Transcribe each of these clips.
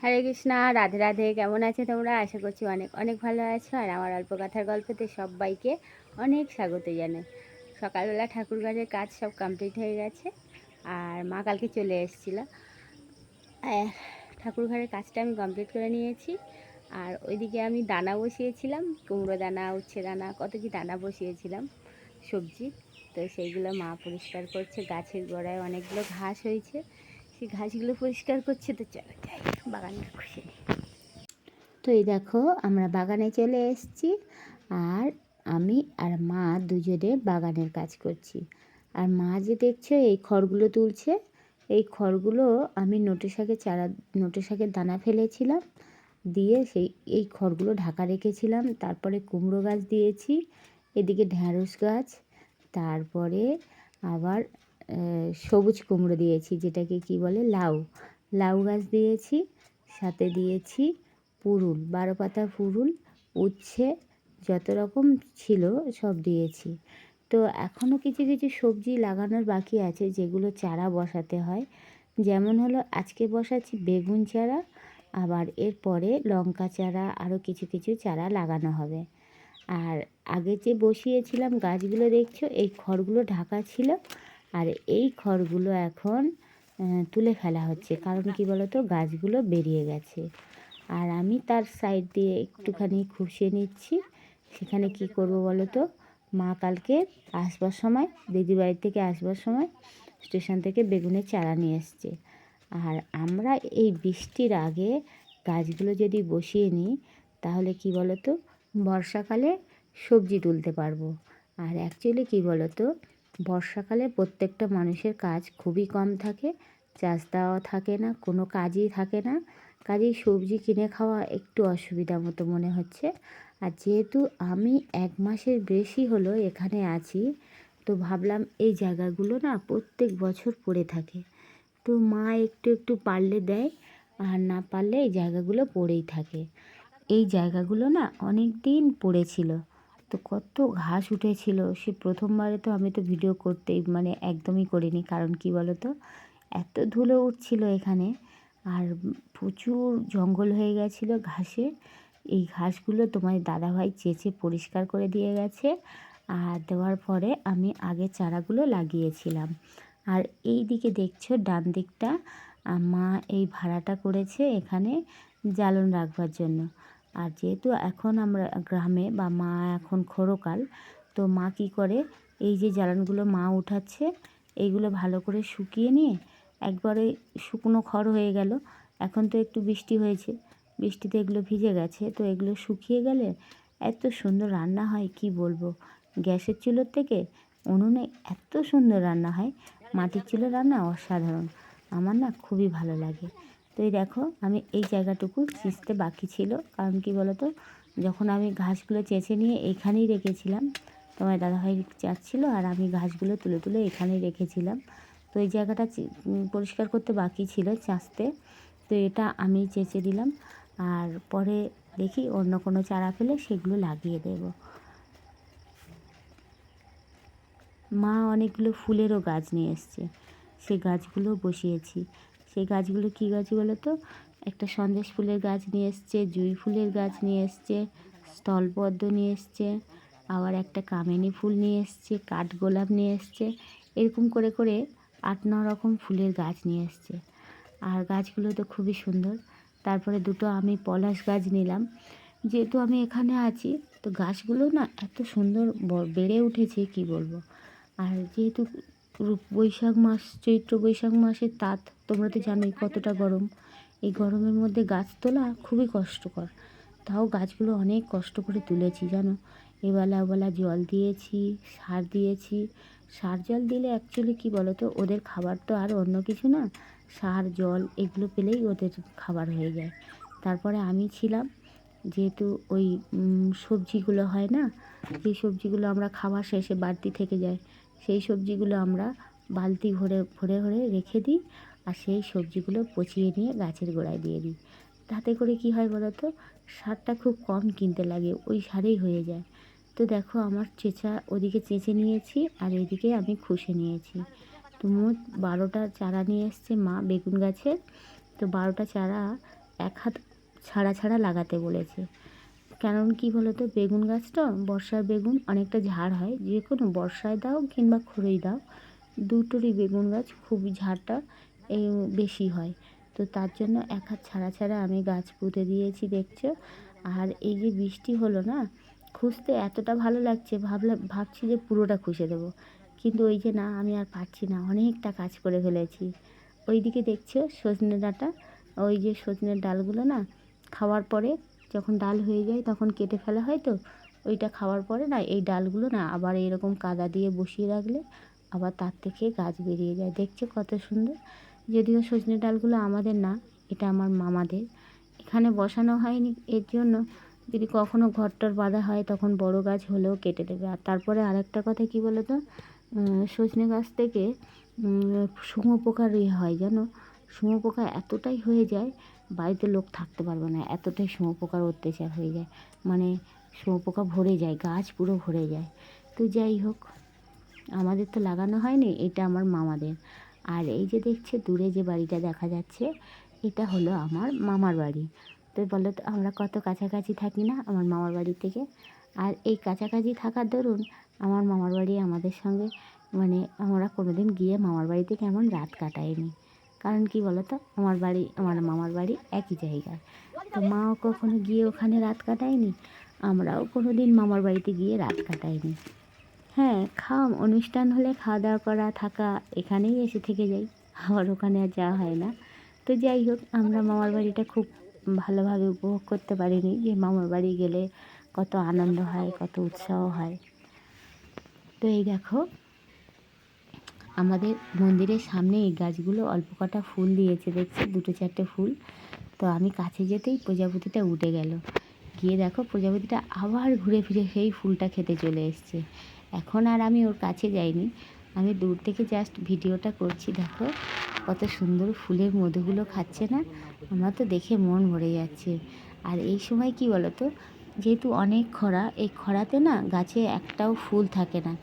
হরে কৃষ্ণা, রাধে রাধে। কেমন আছে তোমরা? আশা করছি অনেক অনেক ভালো আছো। আর আমার অল্প কথার গল্পতে সবাইকে অনেক স্বাগত জানাই। সকালবেলা ঠাকুরঘরের কাজ সব কমপ্লিট হয়ে গেছে, আর মা কালকে চলে এসেছিল। ঠাকুরঘরের কাজটা আমি কমপ্লিট করে নিয়েছি। আর ওইদিকে আমি দানা বসিয়েছিলাম, কুমড়ো দানা, উচ্ছে দানা, কত কি দানা বসিয়েছিলাম, সবজি। তো সেইগুলো মা পরিষ্কার করছে। গাছের গোড়ায় অনেকগুলো ঘাস হয়েছে। সেই ঘাসগুলো পরিষ্কার করছে তো চলো যাই। বাগানটা খুশি। তো এই দেখো, আমরা বাগানে চলে এসেছি আর আমি আর মা দুজনে বাগানের কাজ করছি। আর মা যে দেখছে, এই খড়গুলো তুলছে। এই খড়গুলো আমি নোটে শাকে চারা নোটে শাকের দানা ফেলেছিলাম। দিয়ে সেই, এই খড়গুলো ঢাকা রেখেছিলাম। তারপরে কুমড়ো গাছ দিয়েছি, এদিকে ঢ্যাঁড়স গাছ, তারপরে আবার সবুজ কুমড়ো দিয়েছি, যেটাকে কি বলে, লাউ। লাউ গাছ দিয়েছি, সাথে দিয়েছি পুরুল বারো পাতা পুরুল, উচ্ছে, যত রকম ছিল সব দিয়েছি। তো এখনও কিছু কিছু সবজি লাগানোর বাকি আছে, যেগুলো চারা বসাতে হয়। যেমন হলো আজকে বসাচ্ছি বেগুন চারা, আবার এরপরে লঙ্কা চারা, আরও কিছু কিছু চারা লাগানো হবে। আর আগে যে বসিয়েছিলাম গাছগুলো, দেখছ এই খড়গুলো ঢাকা ছিল, আর এই খড়গুলো এখন তুলে ফেলা হচ্ছে। কারণ কি বলতো? গাছগুলো বেরিয়ে গেছে। আর আমি তার সাইড দিয়ে একটুখানি খুশিয়ে নিচ্ছি। সেখানে কি করব বলো তো মা কালকে আসবার সময়, দিদিবাড়ি থেকে আসবার সময় স্টেশন থেকে বেগুনের চারা নিয়ে এসছে। আর আমরা এই বৃষ্টির আগে গাছগুলো যদি বসিয়ে নিই, তাহলে কি বলো তো বর্ষাকালে সবজি তুলতে পারব। আর অ্যাকচুয়ালি কী বলো তো বর্ষাকালে প্রত্যেকটা মানুষের কাজ খুবই কম থাকে, চাষ দেওয়া থাকে না, কোনো কাজই থাকে না। কাজেই সবজি কিনে খাওয়া একটু অসুবিধা মতো মনে হচ্ছে। আর যেহেতু আমি এক মাসের বেশি হলো এখানে আছি, তো ভাবলাম এই জায়গাগুলো না প্রত্যেক বছর পড়ে থাকে। তো মা একটু একটু পারলে দেয়, আর না পারলে এই জায়গাগুলো পড়েই থাকে। এই জায়গাগুলো না অনেক দিন পড়েছিল। তো কত ঘাস উঠেছিল। সে প্রথমবারে তো আমি তো ভিডিও করতেই মানে একদমই করিনি। কারণ কি বলো তো এত ধুলো উঠছিল এখানে। আর প্রচুর জঙ্গল হয়ে গেছিল ঘাসে। এই ঘাসগুলো তোমার দাদাভাই চেঁচে পরিষ্কার করে দিয়ে গেছে। আর দেওয়ার পরে আমি আগে চারাগুলো লাগিয়েছিলাম। আর এই দিকে দেখছ ডান দিকটা মা এই ভাড়াটা করেছে এখানে জ্বালন রাখবার জন্য। আর যেহেতু এখন আমরা গ্রামে বা মা এখন খোরকাল, তো মা কী করে? এই যে জ্বালানগুলো মা উঠাচ্ছে, এইগুলো ভালো করে শুকিয়ে নিয়ে একবারে শুকনো খড় হয়ে গেল। এখন তো একটু বৃষ্টি হয়েছে, বৃষ্টিতে এগুলো ভিজে গেছে, তো এগুলো শুকিয়ে গেলে এত সুন্দর রান্না হয়, কি বলব? গ্যাসের চুলোর থেকে উনুনে এত সুন্দর রান্না হয়, মাটির চুলোর রান্না অসাধারণ। আমার না খুবই ভালো লাগে। তো এই দেখো, আমি এই জায়গাটুকু চিচতে বাকি ছিল। কারণ কি বলতো, যখন আমি ঘাসগুলো চেঁচে নিয়ে এখানেই রেখেছিলাম, তোমার দাদাভাই চাচ্ছিলো আর আমি ঘাসগুলো তুলে তুলে এখানেই রেখেছিলাম। তো এই জায়গাটা পরিষ্কার করতে বাকি ছিল চাঁচতে। তো এটা আমি চেঁচে দিলাম আর পরে দেখি অন্য কোনো চারা পেলে সেগুলো লাগিয়ে দেব। মা অনেকগুলো ফুলেরও গাছ নিয়ে এসছে সেই গাছগুলো বসিয়েছি। সেই গাছগুলো কী গাছ বলো তো? একটা সন্দেশ ফুলের গাছ নিয়ে এসছে, জুঁই ফুলের গাছ নিয়ে এসছে, স্থলপদ্ম নিয়ে এসছে, আবার একটা কামিনী ফুল নিয়ে এসছে, কাঠগোলাপ নিয়ে এসছে, এরকম করে করে আট ন রকম ফুলের গাছ নিয়ে এসছে। আর গাছগুলো তো খুবই সুন্দর। তারপরে দুটো আমি পলাশ গাছ নিলাম। যেহেতু আমি এখানে আছি, তো গাছগুলো না এত সুন্দর বেড়ে উঠেছে, কি বলব? আর যেহেতু বৈশাখ মাস, চৈত্র বৈশাখ মাসের তাঁত, তোমরা তো জানোই কতটা গরম। এই গরমের মধ্যে গাছ তোলা খুবই কষ্টকর। তাও গাছগুলো অনেক কষ্ট করে তুলেছি, জানো? এবেলা ওবেলা জল দিয়েছি, সার দিয়েছি। সার জল দিলে অ্যাকচুয়ালি কী বলো তো ওদের খাবার তো আর অন্য কিছু না। সার, জল, এগুলো পেলেই ওদের খাবার হয়ে যায়। তারপরে আমি ছিলাম, যেহেতু ওই সবজিগুলো হয় না যে সবজিগুলো আমরা খাওয়া শেষে বাড়তি থেকে যায়। সেই সবজিগুলো আমরা বালতি ভরে ভরে ভরে রেখে দিই আর সেই সবজিগুলো পচিয়ে নিয়ে গাছের গোড়ায় দিয়ে দিই। তাতে করে কি হয় বলো তো? সারটা খুব কম কিনতে লাগে, ওই সারেই হয়ে যায়। তো দেখো আমার চেঁচা ওদিকে চেঁচে নিয়েছি আর এদিকে আমি খুশে নিয়েছি। তো মোট বারোটা চারা নিয়ে এসছে মা বেগুন গাছের তো বারোটা চারা এক হাত ছাড়া ছাড়া লাগাতে বলেছে। কারণ কি বলো তো বেগুন গাছটা বর্ষার বেগুন অনেকটা ঝাড় হয়। যে কোনো বর্ষায় দাও কিংবা খড়েই দাও, দুটোরই বেগুন গাছ খুবই ঝাড়টা বেশি হয়। তো তার জন্য এক হাত ছাড়া ছাড়া আমি গাছ পুঁতে দিয়েছি, দেখছ? আর এই যে বৃষ্টি হলো না, খুঁজতে এতটা ভালো লাগছে ভাবলাম ভাবছি যে পুরোটা খুঁজে দেবো। কিন্তু ওই যে না, আমি আর পারছি না, অনেকটা কাজ করে ফেলেছি। ওইদিকে দেখছ সজনে ডাঁটা? ওই যে সজনের ডালগুলো না, খাওয়ার পরে যখন ডাল হয়ে যায় তখন কেটে ফেলা হয় তো ওইটা খাওয়ার পরে না এই ডালগুলো না আবার এরকম কাদা দিয়ে বসিয়ে রাখলে আবার তার থেকে গাছ বেরিয়ে যায়। দেখছ কত সুন্দর? যদিও সজনে ডালগুলো আমাদের না এটা আমার মামাদের। এখানে বসানো হয়নি এর জন্য যদি কখনো ঘরটর বাঁধা হয় তখন বড় গাছ হলেও কেটে দেবে। আর তারপরে আরেকটা কথা কি বলো তো সজনে গাছ থেকে উম, শুঁয়োপোকার ইয়ে হয় জানো? শুঁয়োপোকা এতটাই হয়ে যায় বাড়িতে লোক থাকতে পারবে না, এতটাই শুঁয়োপোকার অত্যাচার হয়ে যায়। মানে শুঁয়োপোকা ভরে যায়, গাছ পুরো ভরে যায়। তো যাই হোক, আমাদের তো লাগানো হয়নি, এটা আমার মামাদের। আর এই যে দেখছে, দূরে যে বাড়িটা দেখা যাচ্ছে, এটা হলো আমার মামার বাড়ি। তো বলো তো, আমরা কত কাছাকাছি থাকি না আমার মামার বাড়ি থেকে? আর এই কাছাকাছি থাকার দরুন, আমার মামার বাড়ি আমাদের সঙ্গে মানে আমরা কোনোদিন গিয়ে মামার বাড়িতে কেমন রাত কাটাইনি। কারণ কি বলো তো আমার বাড়ি, আমার মামার বাড়ি একই জায়গায় তো মাও কখনো গিয়ে ওখানে রাত কাটায়নি? আমরাও কোনো দিন মামার বাড়িতে গিয়ে রাত কাটাইনি। হ্যাঁ খাওয়া অনুষ্ঠান হলে খাওয়া দাওয়া করা, থাকা, এখানেই এসে থেকে যাই। আবার ওখানে আর যাওয়া হয় না। তো যাই হোক, আমরা মামার বাড়িটা খুব ভালোভাবে উপভোগ করতে পারিনি যে মামার বাড়ি গেলে কত আনন্দ হয়, কত উৎসাহ হয়। তো এই দেখো আমাদের মন্দিরের সামনে এই গাছগুলো অল্প কটা ফুল দিয়েছে, দেখছি? দুটো চারটে ফুল। তো আমি কাছে যেতেই প্রজাপতিটা উঠে গেল। গিয়ে দেখো, প্রজাপতিটা আবার ঘুরে ফিরে সেই ফুলটা খেতে চলে এসছে। এখন আর আমি ওর কাছে যাইনি। আমি দূর থেকে জাস্ট ভিডিওটা করছি, দেখো। কত সুন্দর ফুলের মধুগুলো খাচ্ছে না? আমার তো দেখে মন ভরে যাচ্ছে। আর এই সময় কি বলো তো যেহেতু অনেক খরা, এই খরাতে না গাছে একটাও ফুল থাকে না।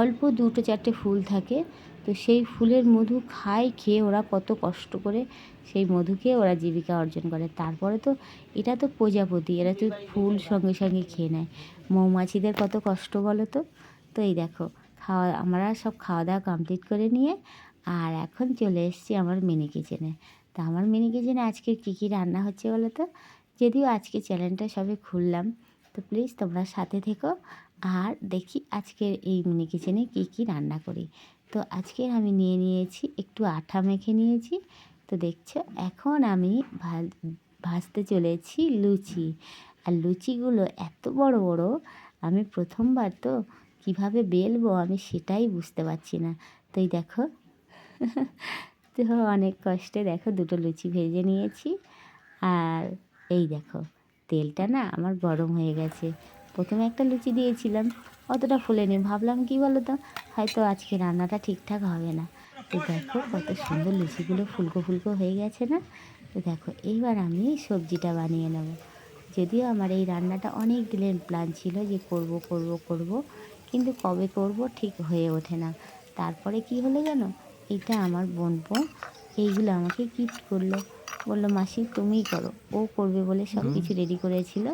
অল্প দুটো চারটে ফুল থাকে, তো সেই ফুলের মধু খায়, খেয়ে ওরা কত কষ্ট করে সেই মধু খেয়ে ওরা জীবিকা অর্জন করে। তারপরে তো এটা তো প্রজাপতি, এরা তো ফুল সঙ্গে সঙ্গে খেয়ে নেয়। মৌমাছিদের কত কষ্ট বলো তো? তো এই দেখো, খাওয়া, আমরা সব খাওয়া দাওয়া কমপ্লিট করে নিয়ে আর এখন চলে এসেছি আমার মিনি কিচেনে তা আমার মিনি কিচেনে আজকে কী কী রান্না হচ্ছে বলো তো? যদিও আজকে চ্যানেলটা সবে খুললাম, তো প্লিজ তোমরা সাথে থেকো। আর দেখি আজকের এই মিনি কিচেনে কী কী রান্না করি। তো আজকে আমি নিয়ে নিয়েছি, একটু আঠা মেখে নিয়েছি। তো দেখছ, এখন আমি ভাজতে চলেছি লুচি। আর লুচিগুলো এত বড় বড়, আমি প্রথমবার তো কীভাবে বেলবো আমি সেটাই বুঝতে পারছি না। তো এই দেখো, তো অনেক কষ্টে দেখো দুটো লুচি ভেজে নিয়েছি। আর এই দেখো, তেলটা না আমার গরম হয়ে গেছে। প্রথমে একটা লুচি দিয়েছিলাম অতটা ফুলেনি। ভাবলাম কি বলো তো হয়তো আজকে রান্নাটা ঠিকঠাক হবে না। তো দেখো কত সুন্দর লুচিগুলো ফুলকো ফুলকো হয়ে গেছে না? তো দেখো এইবার আমি সবজিটা বানিয়ে নেব। যদিও আমার এই রান্নাটা অনেক দিনের প্ল্যান ছিল যে করব করব করব কিন্তু কবে করব ঠিক হয়ে ওঠে না। তারপরে কি হলো জানো? এটা আমার বোন বোনপো এইগুলো আমাকে গিফট করল। বলল মাসি তুমিই করো। ও করবে বলে সব কিছু রেডি করেছিল।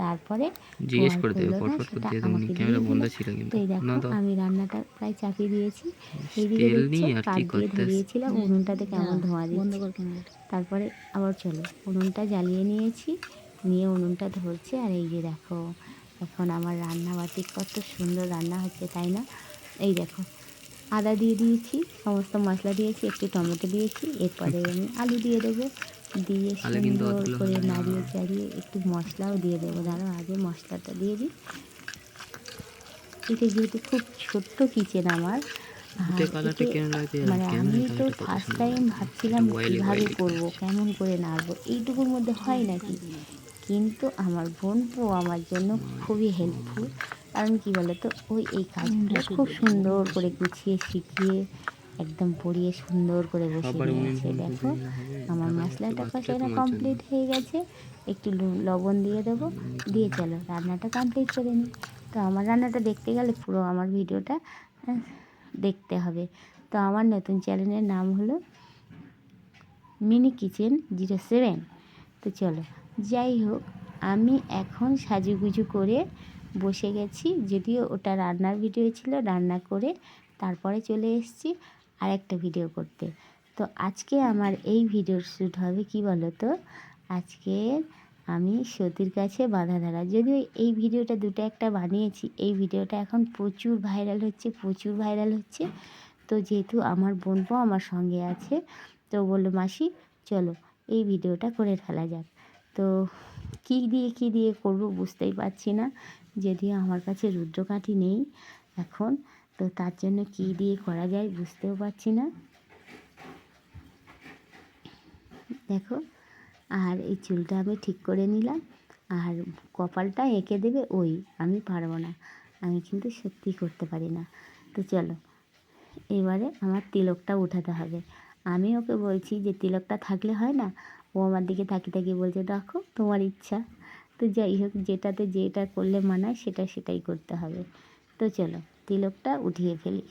তারপরে জিজ্ঞেস করে দেবে করে দিয়ে দেবো ক্যামেরা বন্ধ ছিল কিন্তু। তো এই দেখো না দাও আমি রান্নাটা প্রায় চাপিয়ে দিয়েছি। তেল নিয়ে আর কি করতে? ধরিয়েছিলাম উনুনটাতে কেমন ধোঁয়া দিচ্ছে। তারপরে আবার চলো উনুনটা জ্বালিয়ে নিয়েছি নিয়ে উনুনটা ধরছে। আর এই যে দেখো এখন আমার রান্না বাটি কত সুন্দর রান্না হচ্ছে তাই না? এই দেখো আদা দিয়ে দিয়েছি সমস্ত মশলা দিয়েছি একটু টমেটো দিয়েছি এরপরে আমি আলু দিয়ে দেবো। দিয়ে সুন্দর করে নাড়িয়ে চাড়িয়ে একটু মশলাও দিয়ে দেবো। দাঁড়াও আগে মশলাটা দিয়ে দিই। এটা যেহেতু খুব ছোট্ট কিচেন আমার মানে আমি তো ফার্স্ট টাইম ভাবছিলাম কীভাবে করব কেমন করে নাড়বো এইটুকুর মধ্যে হয় নাকি? কিন্তু আমার বোন পো আমার জন্য খুবই হেল্পফুল কারণ কি বলতো ওই এই কাজগুলো খুব সুন্দর করে গুছিয়ে শিখিয়ে একদম পরিয়ে সুন্দর করে বসিয়ে মনে নিয়েছে দেখো। আমার মশলাটা কষানো কমপ্লিট হয়ে গেছে। একটু লবণ দিয়ে দেবো। দিয়ে চলো রান্নাটা কমপ্লিট করে নিই তো আমার রান্নাটা দেখতে গেলে পুরো আমার ভিডিওটা দেখতে হবে। তো আমার নতুন চ্যানেলের নাম হলো মিনি কিচেন জিরো সেভেন। তো চলো যাই হোক আমি এখন সাজুগুজু করে বসে গেছি। যদিও ওটা রান্নার ভিডিও ছিল রান্না করে তারপরে চলে এসেছি। আর একটা ভিডিও করতে। তো আজকে আমার এই ভিডিওর শ্যুট হবে কি বলো তো আজকে আমি সতীর কাছে বাধা ধরা। যদিও এই ভিডিওটা দুটো একটা বানিয়েছি, এই ভিডিওটা এখন প্রচুর ভাইরাল হচ্ছে, প্রচুর ভাইরাল হচ্ছে। তো যেহেতু আমার বোনপো আমার সঙ্গে আছে, তো বলল, মাসি, চলো এই ভিডিওটা করে ফেলা যাক। তো কী দিয়ে কী দিয়ে করব বুঝতেই পারছি না। যদিও আমার কাছে রুদ্রকাঠি নেই, এখন তো তার জন্য কী দিয়ে করা যায় বুঝতেও পারছি না। দেখো, আর এই চুলটা আমি ঠিক করে নিলাম, আর কপালটা এঁকে দেবে ওই, আমি পারব না, আমি কিন্তু সত্যি করতে পারি না। তো চলো, এবারে আমার তিলকটা উঠাতে হবে। আমি ওকে বলছি যে তিলকটা থাকলে হয় না, ও আমার দিকে তাকিয়ে তাকিয়ে বলছে, দেখো, তোমার ইচ্ছা। তো যাই হোক, যেটাতে যেটা করলে মানায় সেটা সেটাই করতে হবে। তো চলো তিলকটা উঠিয়ে ফেলি।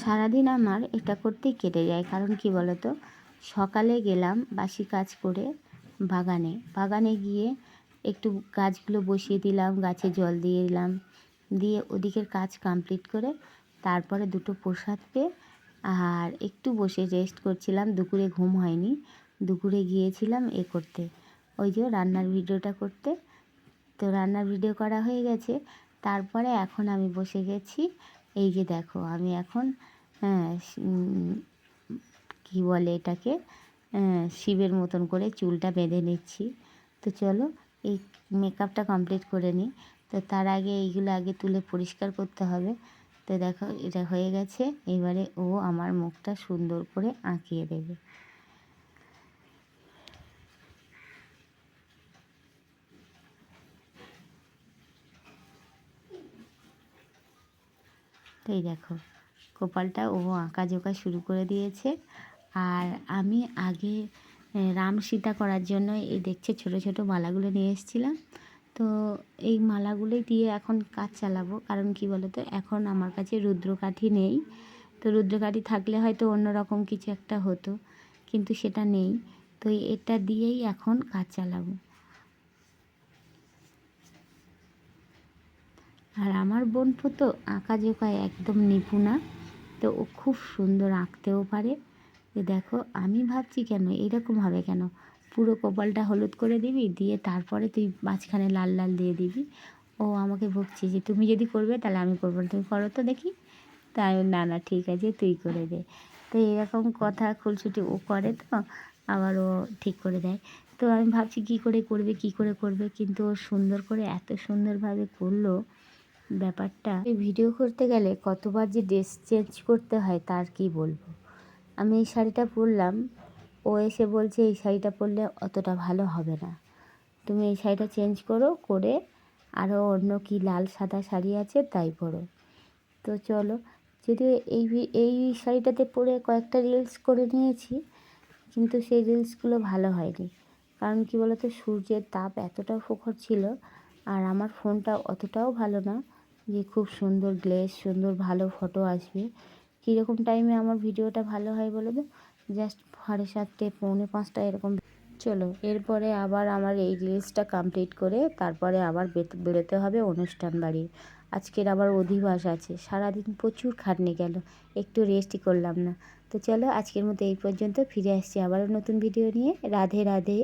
সারাদিন আমার এটা করতেই কেটে যায়, কারণ কি বলতো? সকালে গেলাম বাসি কাজ করে বাগানে। বাগানে গিয়ে একটু গাছগুলো বসিয়ে দিলাম, গাছে জল দিয়ে দিলাম। দিয়ে ওদিকের কাজ কমপ্লিট করে তারপরে দুটো প্রসাদ পেয়ে আর একটু বসে রেস্ট করছিলাম, দুপুরে ঘুম হয়নি। দুপুরে গিয়েছিলাম এ করতে। ওই যে রান্নার ভিডিওটা করতে। তো রান্নার ভিডিও করা হয়ে গেছে। তারপরে এখন আমি বসে গেছি। এই যে দেখো, আমি এখন হ্যাঁ কী বলে এটাকে শিবের মতন করে চুলটা বেঁধে নিচ্ছি। তো চলো, এই মেকআপটা কমপ্লিট করে নিই। তো তার আগে এইগুলো আগে তুলে পরিষ্কার করতে হবে। তো দেখো, এটা হয়ে গেছে। এবারে ও আমার মুখটা সুন্দর করে আঁকিয়ে দেবে। তো এই দেখো, কপালটা ও আঁকা জোকা শুরু করে দিয়েছে। আর আমি আগে রাম সীতা করার জন্য এই দেখছে ছোট ছোট মালাগুলো নিয়ে এসেছিলাম। তো এই মালাগুলোই দিয়ে এখন কাজ চালাবো। কারণ কি বলতো, এখন আমার কাছে রুদ্রকাঠি নেই। তো রুদ্রকাঠি থাকলে হয়তো অন্য রকম কিছু একটা হতো, কিন্তু সেটা নেই। তো এটা দিয়েই এখন কাজ চালাবো। আর আমার বোন তো আঁকা জোকায় একদম নিপুণা তো ও খুব সুন্দর আঁকতেও পারে। দেখো, আমি ভাবছি কেন, এরকম হবে কেন? পুরো কপালটা হলুদ করে দিবি, দিয়ে তারপরে তুই মাঝখানে লাল লাল দিয়ে দিবি। ও আমাকে বকছে যে, তুমি যদি করবে তাহলে আমি করব তুমি করো তো দেখি। তাই না না, ঠিক আছে, তুই করে দে। তো এরকম কথা খুলছুটি ও করে তো, আবার ও ঠিক করে দেয়। তো আমি ভাবছি কী করে করবে, কি করে করবে, কিন্তু ও সুন্দর করে এত সুন্দরভাবে করল ব্যাপারটা। ভিডিও করতে গেলে কতবার যে ড্রেস চেঞ্জ করতে হয় তার কি বলব? আমি এই শাড়িটা পরলাম ও এসে বলছে, এই শাড়িটা পরলে অতটা ভালো হবে না। তুমি এই শাড়িটা চেঞ্জ করো, করে আরও অন্য কি লাল সাদা শাড়ি আছে তাই পরো। তো চলো, যদিও এই এই শাড়িটাতে পরে কয়েকটা রিলস করে নিয়েছি, কিন্তু সেই রিলসগুলো ভালো হয়নি। কারণ কি বলতো, সূর্যের তাপ এতটা প্রখর ছিল, আর আমার ফোনটা অতটাও ভালো না যে খুব সুন্দর গ্লেস সুন্দর ভালো ফটো আসবে। কীরকম টাইমে আমার ভিডিওটা ভালো হয় বলো তো? জাস্ট সাড়ে সাতটে, পৌনে পাঁচটা এরকম। চলো, এরপরে আবার আমার এই রিলসটা কমপ্লিট করে তারপরে আবার বেরোতে হবে অনুষ্ঠান বাড়ি। আজকের আবার অধিবাস আছে, সারাদিন প্রচুর খাটনি গেল, একটু রেস্টই করলাম না। তো চলো, আজকের মতো এই পর্যন্ত, ফিরে আসছি আবারও নতুন ভিডিও নিয়ে। রাধে রাধে।